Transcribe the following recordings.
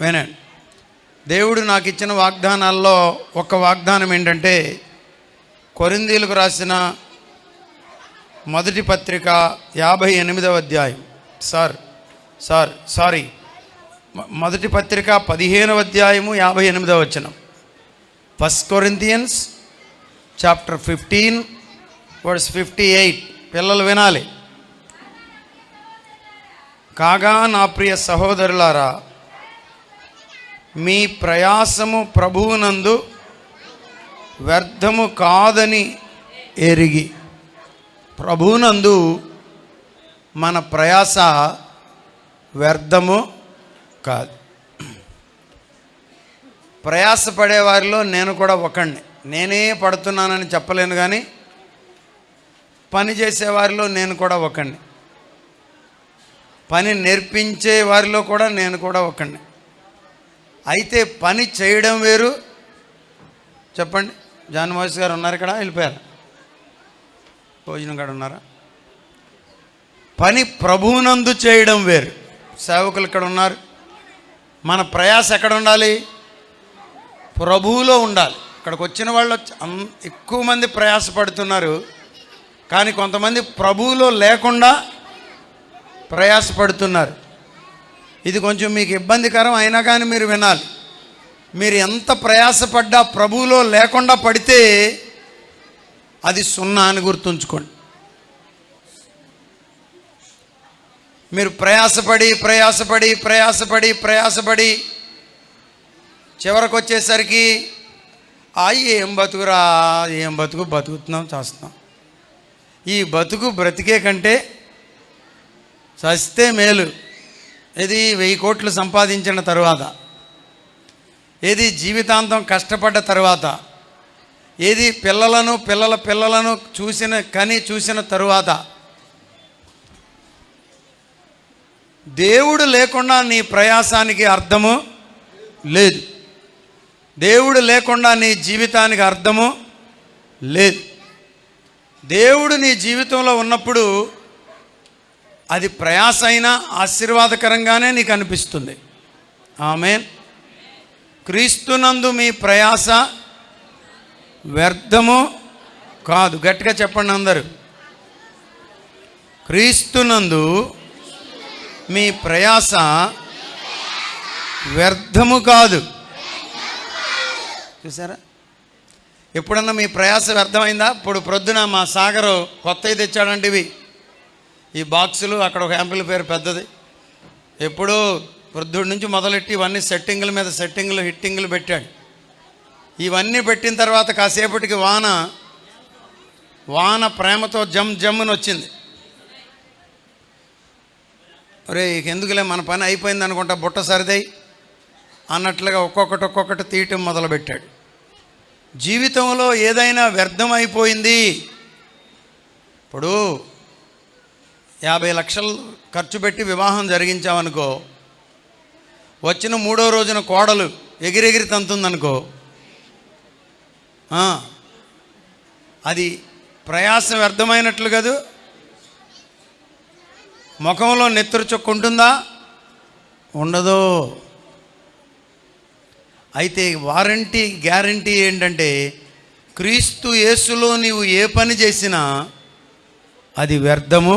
వినండి దేవుడు నాకు ఇచ్చిన వాగ్దానాల్లో ఒక వాగ్దానం ఏంటంటే కొరిందీలకు రాసిన మొదటి పత్రిక యాభై ఎనిమిదవ అధ్యాయం. Sir sir sorry. మొదటి పత్రిక పదిహేనవ అధ్యాయము యాభై ఎనిమిదవ వచనం. First Corinthians chapter fifteen words fifty eight పిల్లలు వినాలి. కాగా నా ప్రియ సహోదరులారా మీ ప్రయాసము ప్రభువునందు వ్యర్థము కాదని ఎరిగి ప్రభువునందు మన ప్రయాస వ్యర్థము కాదు. ప్రయాసపడే వారిలో నేను కూడా ఒకండి నేనే పడుతున్నానని చెప్పలేను కానీ పని చేసేవారిలో నేను కూడా ఒకండి పని నేర్పించే వారిలో కూడా నేను కూడా ఒకండి అయితే పని చేయడం వేరు. చెప్పండి. జాన్ మోహస్ గారు ఉన్నారు ఇక్కడ వెళ్ళిపోయారు. భోజనం కాడ ఉన్నారా? పని ప్రభువునందు చేయడం వేరు. సేవకులు ఇక్కడ ఉన్నారు. మన ప్రయాస ఎక్కడ ఉండాలి? ప్రభువులో ఉండాలి. ఇక్కడికి వచ్చిన వాళ్ళు అం- ఎక్కువ మంది ప్రయాసపడుతున్నారు కానీ కొంతమంది ప్రభువులో లేకుండా ప్రయాసపడుతున్నారు ఇది కొంచెం మీకు ఇబ్బందికరం అయినా కానీ మీరు వినాలి. మీరు ఎంత ప్రయాసపడ్డా ప్రభువులో లేకుండా పడితే అది సున్నా అని గుర్తుంచుకోండి. మీరు ప్రయాసపడి ప్రయాసపడి ప్రయాసపడి ప్రయాసపడి చివరకు వచ్చేసరికి ఆ ఏం బతుకురా ఏం బతుకు బతుకుతున్నాం చేస్తున్నాం. ఈ బతుకు బ్రతికే కంటే చస్తే మేలు. ఇది వెయ్యి కోట్లు సంపాదించిన తరువాత ఏది జీవితాంతం కష్టపడ్డ తరువాత ఏది పిల్లలను పిల్లల పిల్లలను చూసిన కని చూసిన తరువాత దేవుడు లేకుండా నీ ప్రయాసానికి అర్థము లేదు. దేవుడు లేకుండా నీ జీవితానికి అర్థము లేదు. దేవుడు నీ జీవితంలో ఉన్నప్పుడు అది ప్రయాస అయినా ఆశీర్వాదకరంగానే నీకు అనిపిస్తుంది ఆమె క్రీస్తునందు మీ ప్రయాస వ్యర్థము కాదు. గట్టిగా చెప్పండి అందరూ. క్రీస్తునందు మీ ప్రయాస వ్యర్థము కాదు. చూసారా? ఎప్పుడన్నా మీ ప్రయాస వ్యర్థమైందా? ఇప్పుడు ప్రొద్దున మా సాగరు కొత్తవి తెచ్చాడంటే ఇవి ఈ బాక్సులు అక్కడ ఒక యాంపిల్ పేరు పెద్దది. ఎప్పుడూ వృద్ధుడి నుంచి మొదలెట్టి ఇవన్నీ సెట్టింగుల మీద సెట్టింగులు హిట్టింగులు పెట్టాడు. ఇవన్నీ పెట్టిన తర్వాత కాసేపటికి వాన వాన ప్రేమతో జమ్ జమ్ముని వచ్చింది. అరే ఎందుకులే మన పని అయిపోయింది అనుకుంటా బుట్ట సరిదై అన్నట్లుగా ఒక్కొక్కటి ఒక్కొక్కటి తీయటం మొదలుపెట్టాడు. జీవితంలో ఏదైనా వ్యర్థం అయిపోయింది ఇప్పుడు యాభై లక్షలు ఖర్చు పెట్టి వివాహం జరిగించామనుకో వచ్చిన మూడో రోజున కోడలు ఎగిరెగిరి తంతుందనుకో అది ప్రయాసం వ్యర్థమైనట్లు కదూ? ముఖంలో నెత్తురు చొక్కు ఉంటుందా? ఉండదు. అయితే వారంటీ గ్యారంటీ ఏంటంటే క్రీస్తు యేసులో నీవు ఏ పని చేసినా అది వ్యర్థము.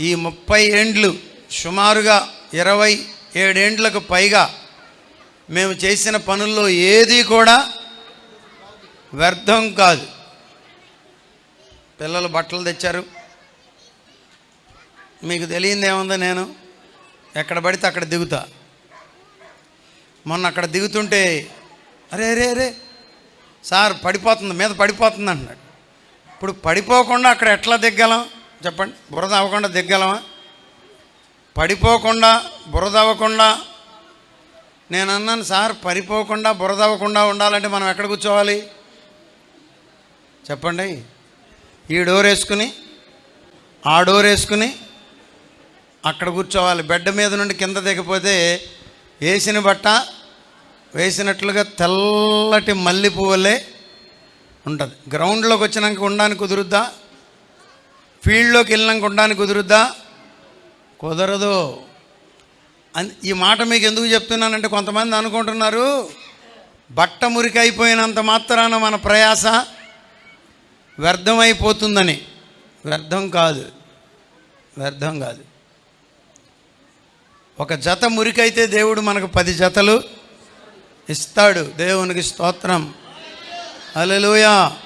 ఈ ముప్పై ఏండ్లు సుమారుగా ఇరవై ఏడేండ్లకు పైగా మేము చేసిన పనుల్లో ఏది కూడా వ్యర్థం కాదు. పిల్లలు బట్టలు తెచ్చారు. మీకు తెలియంది ఏముందో నేను? ఎక్కడ పడితే అక్కడ దిగుతా. మొన్న అక్కడ దిగుతుంటే అరే అరే అరే సార్ పడిపోతుంది మీద పడిపోతుంది అంటున్నాడు. ఇప్పుడు పడిపోకుండా అక్కడ ఎట్లా దిగ్గలం? చెప్పండి. బురద అవ్వకుండా దిగ్గలమా? పడిపోకుండా బురద అవ్వకుండా. నేను అన్నాను సార్ పడిపోకుండా బురద అవ్వకుండా ఉండాలంటే మనం ఎక్కడ కూర్చోవాలి? చెప్పండి. ఈ డోర్ వేసుకుని ఆ డోర్ వేసుకుని అక్కడ కూర్చోవాలి. బెడ్ మీద నుండి కింద దిగిపోతే వేసిన బట్ట వేసినట్లుగా తెల్లటి మల్లె పువ్వులే ఉంటుంది. గ్రౌండ్లోకి వచ్చినాక ఉండడానికి కుదురుద్దా? ఫీల్డ్లోకి వెళ్ళినాక ఉండడానికి కుదురుద్దా? కుదరదు. అని ఈ మాట మీకు ఎందుకు చెప్తున్నానంటే కొంతమంది అనుకుంటున్నారు బట్ట మురికి అయిపోయినంత మాత్రాన మన ప్రయాస వ్యర్థమైపోతుందని. వ్యర్థం కాదు. వ్యర్థం కాదు. ఒక జత మురికైతే దేవుడు మనకు పది జతలు ఇస్తాడు. దేవునికి స్తోత్రం. అలలుయా